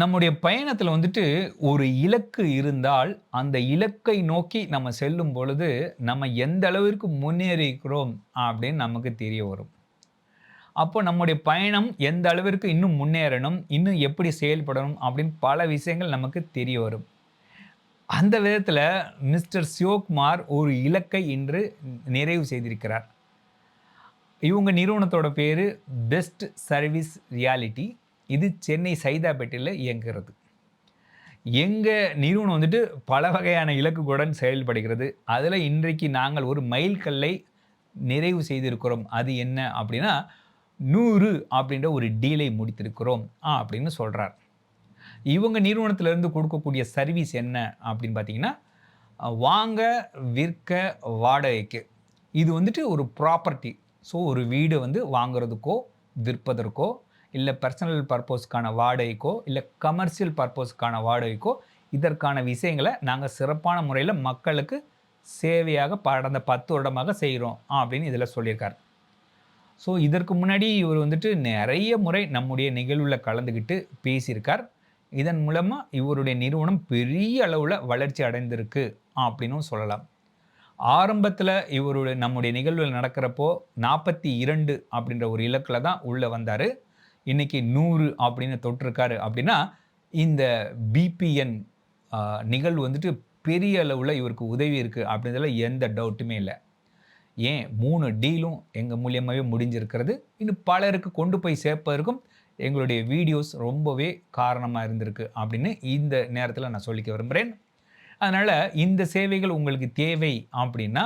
நம்முடைய பயணத்தில் வந்துட்டு ஒரு இலக்கு இருந்தால் அந்த இலக்கை நோக்கி நம்ம செல்லும் பொழுது நம்ம எந்த அளவிற்கு முன்னேறிக்கிறோம் அப்படின்னு நமக்கு தெரிய வரும். அப்போ நம்முடைய பயணம் எந்த அளவிற்கு இன்னும் முன்னேறணும் இன்னும் எப்படி செயல்படணும் அப்படின்னு பல விஷயங்கள் நமக்கு தெரிய வரும். அந்த விதத்தில் மிஸ்டர் சிவகுமார் ஒரு இலக்கை இன்று நிறைவு செய்திருக்கிறார். இவங்க நிறுவனத்தோட பேர் பெஸ்ட் சர்வீஸ் ரியாலிட்டி இது சென்னை சைதாப்பேட்டையில் இயங்குகிறது. எங்கள் நிறுவனம் வந்துட்டு பல வகையான இலக்குகளுடன் செயல்படுகிறது. அதில் இன்றைக்கு நாங்கள் ஒரு மைல்கல்லை நிறைவு செய்திருக்கிறோம். அது என்ன அப்படின்னா நூறு அப்படின்ற ஒரு டீலை முடித்திருக்கிறோம் அப்படின்னு சொல்கிறார் இவங்க நிறுவனத்திலேருந்து கொடுக்கக்கூடிய சர்வீஸ் என்ன அப்படின்னு பார்த்தீங்கன்னா வாங்க விற்க வாடகைக்கு. இது வந்துட்டு ஒரு ப்ராப்பர்ட்டி. ஸோ ஒரு வீடு வந்து வாங்குறதுக்கோ விற்பதற்கோ இல்லை பர்சனல் பர்பஸ்க்கான வாடகைக்கோ இல்லை கமர்ஷியல் பர்பஸ்க்கான வாடகைக்கோ இதற்கான விஷயங்களை நாங்கள் சிறப்பான முறையில் மக்களுக்கு சேவையாக கடந்த பத்து வருடமாக செய்கிறோம் அப்படின்னு இதில் சொல்லியிருக்கார். ஸோ இதற்கு முன்னாடி இவர் வந்துட்டு நிறைய முறை நம்முடைய நிகழ்வில் கலந்துக்கிட்டு பேசியிருக்கார். இதன் மூலமாக இவருடைய நிறுவனம் பெரிய அளவில் வளர்ச்சி அடைந்திருக்கு அப்படின்னும் சொல்லலாம். ஆரம்பத்தில் இவருடைய நம்முடைய நிகழ்வில் நடக்கிறப்போ நாற்பத்தி இரண்டு அப்படின்ற ஒரு இலக்கில் தான் உள்ளே வந்தார். இன்றைக்கி நூறு அப்படின்னு தொட்டிருக்காரு அப்படின்னா இந்த பிபிஎன் நிகழ்வு வந்துட்டு பெரிய அளவில் இவருக்கு உதவி இருக்குது அப்படின்றதுல எந்த டவுட்டுமே இல்லை. ஏன்? மூணு டீலும் எங்கள் மூலியமாகவே முடிஞ்சிருக்கிறது. இன்னும் பலருக்கு கொண்டு போய் சேர்ப்பதற்கும் எங்களுடைய வீடியோஸ் ரொம்பவே காரணமாக இருந்திருக்கு அப்படின்னு இந்த நேரத்தில் நான் சொல்லிக்க விரும்புகிறேன் அதனால் இந்த சேவைகள் உங்களுக்கு தேவை அப்படின்னா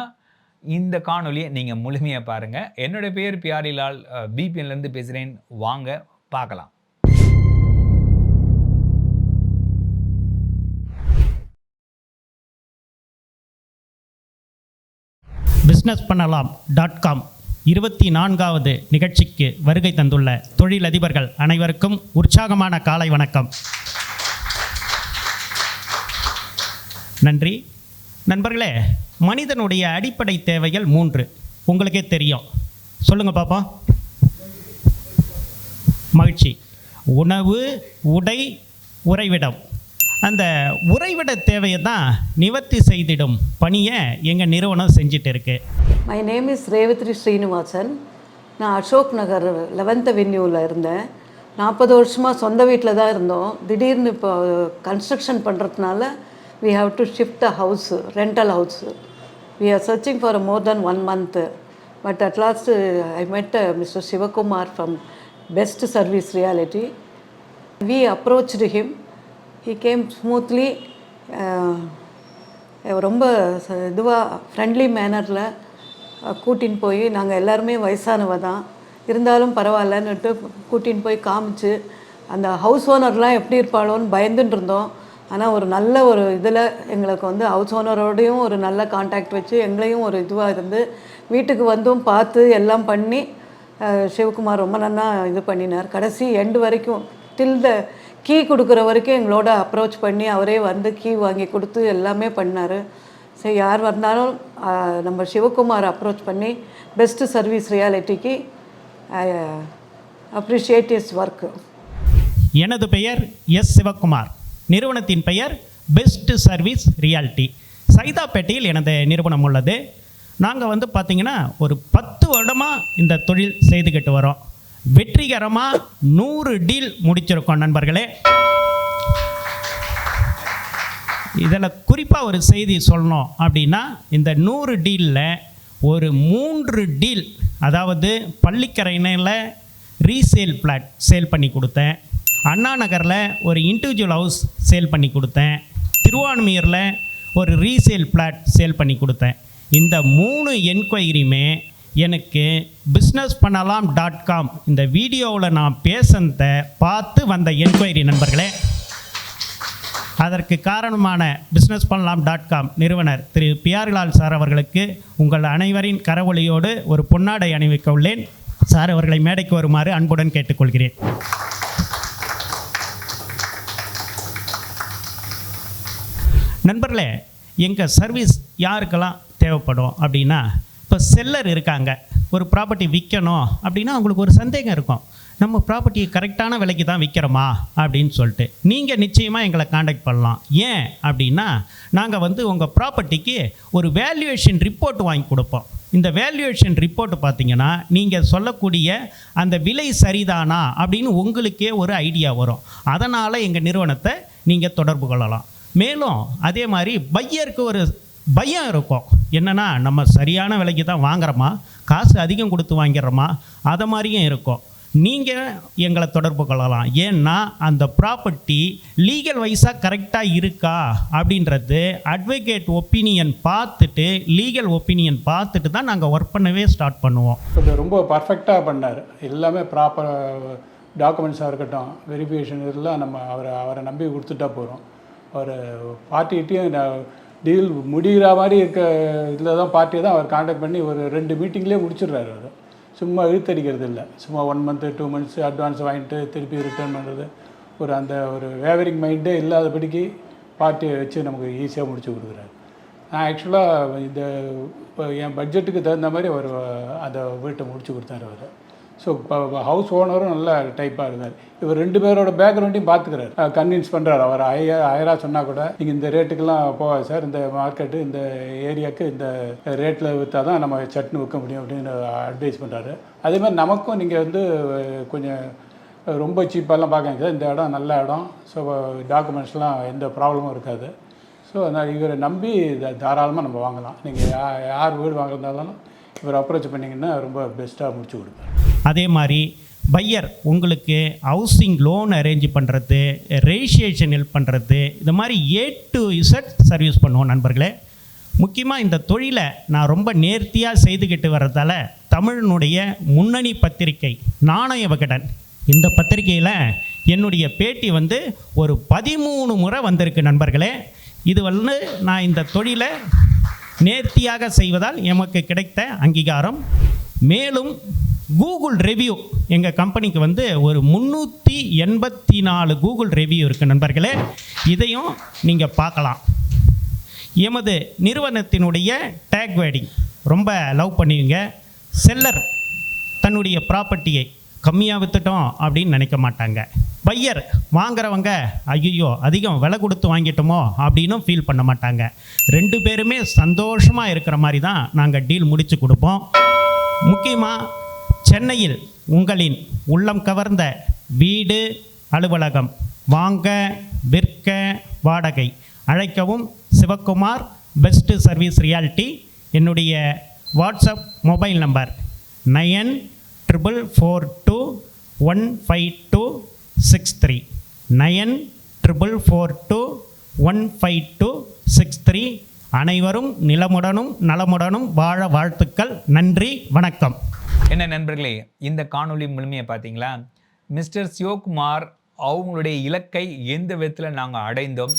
இந்த காணொலியை நீங்கள் முழுமையாக பாருங்கள் என்னுடைய பேர் பியாரிலால் பிபிஎன்லேருந்து பேசுகிறேன் வாங்க பார்க்கலாம். பிஸ்னஸ் பண்ணலாம் டாட் காம் இருபத்தி நான்காவது நிகழ்ச்சிக்கு வருகை தந்துள்ள தொழிலதிபர்கள் அனைவருக்கும் உற்சாகமான காலை வணக்கம். நன்றி. நண்பர்களே மனிதனுடைய அடிப்படை தேவைகள் மூன்று. உங்களுக்கே தெரியும். சொல்லுங்கள் பாப்போம் மகிழ்ச்சி. உணவு உடை உறைவிடம். அந்த உறைவிட தேவையை தான் நிவர்த்தி செய்திடும் பணியை எங்கள் நிறுவனம் செஞ்சிட்டு இருக்கு. My name is Revathi Srinivasan நான் அசோக் நகர் லெவன்த் அவென்யூவில் இருந்தேன். நாற்பது வருஷமாக சொந்த வீட்டில் தான் இருந்தோம். திடீர்னு இப்போ கன்ஸ்ட்ரக்ஷன் பண்ணுறதுனால we have to shift a house rental house we are searching for more then one month but at last I met mister Sivakumar from best service reality we approached him he came smoothly ரொம்ப இதுவாக friendly மேனரில் கூட்டின்னு போய் நாங்கள் எல்லாருமே வயசானவ தான். இருந்தாலும் பரவாயில்லன்னுட்டு கூட்டின்னு போய் காமிச்சு அந்த ஹவுஸ் ஓனர்லாம் எப்படி இருப்பாளோன்னு பயந்துட்டு இருந்தோம். ஆனால் ஒரு நல்ல ஒரு இதில் எங்களுக்கு வந்து ஹவுஸ் ஓனரோடையும் ஒரு நல்ல காண்டாக்ட் வச்சு எங்களையும் ஒரு இதுவாக இருந்து வீட்டுக்கு வந்தும் பார்த்து எல்லாம் பண்ணி சிவகுமார் ரொம்ப நல்லா இது பண்ணினார். கடைசி எண்டு வரைக்கும் டில் த கீ கொடுக்குற வரைக்கும் எங்களோட அப்ரோச் பண்ணி அவரே வந்து கீ வாங்கி கொடுத்து எல்லாமே பண்ணார். சரி யார் வந்தாலும் நம்ம சிவகுமார் அப்ரோச் பண்ணி பெஸ்ட்டு சர்வீஸ் ரியாலிட்டிக்கு அப்ரிஷியேட் இஸ் ஒர்க்கு எனது பெயர் எஸ் சிவகுமார். நிறுவனத்தின் பெயர் பெஸ்ட் சர்வீஸ் ரியாலிட்டி சைதாப்பேட்டையில் எனது நிறுவனம் உள்ளது. நாங்கள் வந்து பார்த்திங்கன்னா ஒரு பத்து வருடமாக இந்த தொழில் செய்துக்கிட்டு வரோம். வெற்றிகரமாக நூறு டீல் முடிச்சிருக்கோம் நண்பர்களே. இதில் குறிப்பாக ஒரு செய்தி சொல்லணும் அப்படின்னா இந்த நூறு டீலில் ஒரு மூன்று டீல் அதாவது பள்ளிக்கரைணையில் ரீசேல் பிளாட் சேல் பண்ணி கொடுத்தேன். அண்ணா நகரில் ஒரு இண்டிவிஜுவல் ஹவுஸ் சேல் பண்ணி கொடுத்தேன். திருவான்மியூரில் ஒரு ரீசேல் பிளாட் சேல் பண்ணி கொடுத்தேன். இந்த மூணு என்கொயரியுமே எனக்கு பிஸ்னஸ் பண்ணலாம் டாட் காம் இந்த வீடியோவில் நான் பேசுனத பார்த்து வந்த என்கொயரி நண்பர்களே அதற்கு காரணமான பிஸ்னஸ் பண்ணலாம் டாட் காம் நிறுவனர் திரு பிஆர்லால் சார் அவர்களுக்கு உங்கள் அனைவரின் கரவொலியோடு ஒரு பொன்னாடை அணிவிக்க உள்ளேன். சார் அவர்களை மேடைக்கு வருமாறு அன்புடன் கேட்டுக்கொள்கிறேன். நண்பர்களே எங்கள் சர்வீஸ் யாருக்கெல்லாம் தேவைப்படும் அப்படின்னா இப்போ செல்லர் இருக்காங்க ஒரு ப்ராப்பர்ட்டி விற்கணும் அப்படின்னா அவங்களுக்கு ஒரு சந்தேகம் இருக்கும். நம்ம ப்ராப்பர்ட்டியை கரெக்டான விலைக்கு தான் விற்கிறோமா அப்படின்னு சொல்லிட்டு. நீங்கள் நிச்சயமாக எங்களை காண்டாக்ட் பண்ணலாம். ஏன் அப்படின்னா நாங்கள் வந்து உங்கள் ப்ராப்பர்ட்டிக்கு ஒரு வேல்யூவேஷன் ரிப்போர்ட் வாங்கி கொடுப்போம். இந்த வேல்யூவேஷன் ரிப்போர்ட் பார்த்தீங்கன்னா நீங்கள் சொல்லக்கூடிய அந்த விலை சரிதானா அப்படின்னு உங்களுக்கே ஒரு ஐடியா வரும். அதனால் எங்கள் நிறுவனத்தை நீங்கள் தொடர்பு கொள்ளலாம். மேலும் அதே மாதிரி பையருக்கு ஒரு பயம் இருக்கும். என்னென்னா நம்ம சரியான விலைக்கு தான் வாங்குறோமா? காசு அதிகம் கொடுத்து வாங்கிடுறோமா? அதை மாதிரியும் இருக்கும். நீங்கள் எங்களை தொடர்பு கொள்ளலாம். ஏன்னா அந்த ப்ராப்பர்ட்டி லீகல் வைஸாக கரெக்டாக இருக்கா? அப்படின்றது அட்வொகேட் ஒப்பீனியன் பார்த்துட்டு லீகல் ஒப்பீனியன் பார்த்துட்டு தான் நாங்கள் ஒர்க் பண்ணவே ஸ்டார்ட் பண்ணுவோம். இது ரொம்ப பர்ஃபெக்டாக பண்ணார். எல்லாமே ப்ராப்பர் டாக்குமெண்ட்ஸாக இருக்கட்டும் வெரிஃபிகேஷன் இதெல்லாம் நம்ம அவரை அவரை நம்பி கொடுத்துட்டா போகிறோம் அவர் பார்ட்டிகிட்டையும் டீல் முடிகிற மாதிரி இருக்க இதில் தான் பார்ட்டியை தான் அவர் காண்டாக்ட் பண்ணி ஒரு ரெண்டு மீட்டிங்லேயே முடிச்சிடுறாரு அவர். சும்மா இழுத்தடிக்கிறது இல்லை. சும்மா one month two months advance வாங்கிட்டு திருப்பி ரிட்டர்ன் பண்ணுறது ஒரு அந்த ஒரு வேவரிங் மைண்டே இல்லாதபடிக்கு பார்ட்டியை வச்சு நமக்கு ஈஸியாக முடிச்சு கொடுக்குறாரு. நான் ஆக்சுவலாக இந்த இப்போ என் பட்ஜெட்டுக்கு தகுந்த மாதிரி அவர் அந்த வீட்டை முடிச்சு கொடுத்தாரு அவர். ஸோ இப்போ ஹவுஸ் ஓனரும் நல்ல டைப்பாக இருந்தார் இவர் ரெண்டு பேரோட பேக்ரவுண்டையும் பார்த்துக்கிறாரு கன்வின்ஸ் பண்ணுறாரு அவர் ஐயா ஆயிரம் சொன்னால் கூட நீங்கள் இந்த ரேட்டுக்கெல்லாம் போகாது சார் இந்த மார்க்கெட்டு இந்த ஏரியாவுக்கு இந்த ரேட்டில் விற்றா தான் நம்ம சட்னு விற்க முடியும் அப்படின்னு அட்வைஸ் பண்ணுறாரு அதே மாதிரி நமக்கும் நீங்கள் வந்து கொஞ்சம் ரொம்ப சீப்பாலாம் பார்க்காங்க சார் இந்த இடம் நல்ல இடம். ஸோ டாக்குமெண்ட்ஸ்லாம் எந்த ப்ராப்ளமும் இருக்காது. ஸோ அதனால் இவரை நம்பி த- தாராளமாக நம்ம வாங்கலாம். நீங்கள் யா யார் வீடு வாங்குறதாலும் இவரை அப்ரோச் பண்ணிங்கன்னா ரொம்ப பெஸ்ட்டாக முடிச்சு கொடுப்பார். அதே மாதிரி பையர் உங்களுக்கு ஹவுசிங் லோன் அரேஞ்ச் பண்ணுறது ரெஜிஸ்ட்ரேஷன் ஹெல்ப் பண்ணுறது இந்த மாதிரி ஏ டு இசட் சர்வீஸ் பண்ணுவோம் நண்பர்களே. முக்கியமாக இந்த தொழிலை நான் ரொம்ப நேர்த்தியாக செய்துக்கிட்டு வர்றதால தமிழினுடைய முன்னணி பத்திரிகை நாணய விகடன் இந்த பத்திரிகையில் என்னுடைய பேட்டி வந்து ஒரு பதிமூணு முறை வந்திருக்கு நண்பர்களே. இது வந்து நான் இந்த தொழிலை நேர்த்தியாக செய்வதால் எமக்கு கிடைத்த அங்கீகாரம். மேலும் கூகுள் ரெவ்யூ எங்கள் கம்பெனிக்கு வந்து ஒரு முந்நூற்றி எண்பத்தி நாலு கூகுள் ரெவ்யூ இருக்குது நண்பர்களே. இதையும் நீங்கள் பார்க்கலாம். எமது நிறுவனத்தினுடைய டேக் வேடிங் ரொம்ப லவ் பண்ணுவீங்க செல்லர் தன்னுடைய ப்ராப்பர்ட்டியை கம்மியாக விற்றுட்டோம் அப்படின்னு நினைக்க மாட்டாங்க. பையர் வாங்குறவங்க ஐயோ அதிகம் விலை கொடுத்து வாங்கிட்டோமோ அப்படின்னும் ஃபீல் பண்ண மாட்டாங்க. ரெண்டு பேருமே சந்தோஷமாக இருக்கிற மாதிரி தான் நாங்கள் டீல் முடித்து கொடுப்போம். முக்கியமாக சென்னையில் உங்களின் உள்ளம் கவர்ந்த வீடு அலுவலகம். வாங்க விற்க வாடகை அழைக்கவும் சிவக்குமார் பெஸ்ட்டு சர்வீஸ் ரியாலிட்டி என்னுடைய WhatsApp mobile number nine triple four two one five two six three. Nine triple four two one five two six three. அனைவரும் நிலமுடனும் நலமுடனும் வாழ வாழ்த்துக்கள். நன்றி வணக்கம். என்ன நண்பர்களே இந்த காணொலி முழுமையை பார்த்தீங்களா? மிஸ்டர் சிவகுமார் அவங்களுடைய இலக்கை எந்த விதத்தில் நாங்கள் அடைந்தோம்?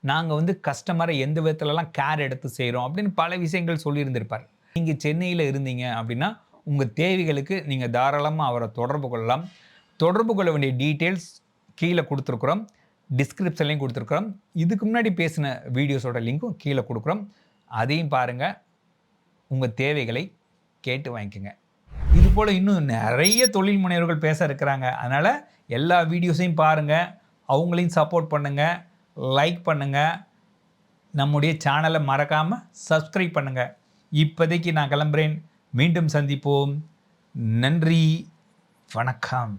நாங்கள் வந்து கஸ்டமரை எந்த விதத்துலலாம் கேர் எடுத்து செய்கிறோம் அப்படின்னு பல விஷயங்கள் சொல்லியிருந்திருப்பார். நீங்கள் சென்னையில் இருந்தீங்க அப்படின்னா உங்கள் தேவைகளுக்கு நீங்கள் தாராளமாக அவரை தொடர்பு கொள்ளலாம். தொடர்பு கொள்ள வேண்டிய டீட்டெயில்ஸ் கீழே கொடுத்துருக்குறோம். டிஸ்கிரிப்ஷன்லையும் கொடுத்துருக்குறோம். இதுக்கு முன்னாடி பேசின வீடியோஸோட லிங்க்கும் கீழே கொடுக்குறோம். அதையும் பாருங்கள் உங்கள் தேவைகளை கேட்டு வாங்கிக்கோங்க. இது போல் இன்னும் நிறைய தொழில் முனைவர்கள் பேச இருக்கிறாங்க. அதனால் எல்லா வீடியோஸையும் பாருங்கள் அவங்களையும் சப்போர்ட் பண்ணுங்கள் லைக் பண்ணுங்கள் நம்முடைய சேனலை மறக்காமல் சப்ஸ்கிரைப் பண்ணுங்கள் இப்போதைக்கு நான் கிளம்புறேன். மீண்டும் சந்திப்போம். நன்றி. வணக்கம்.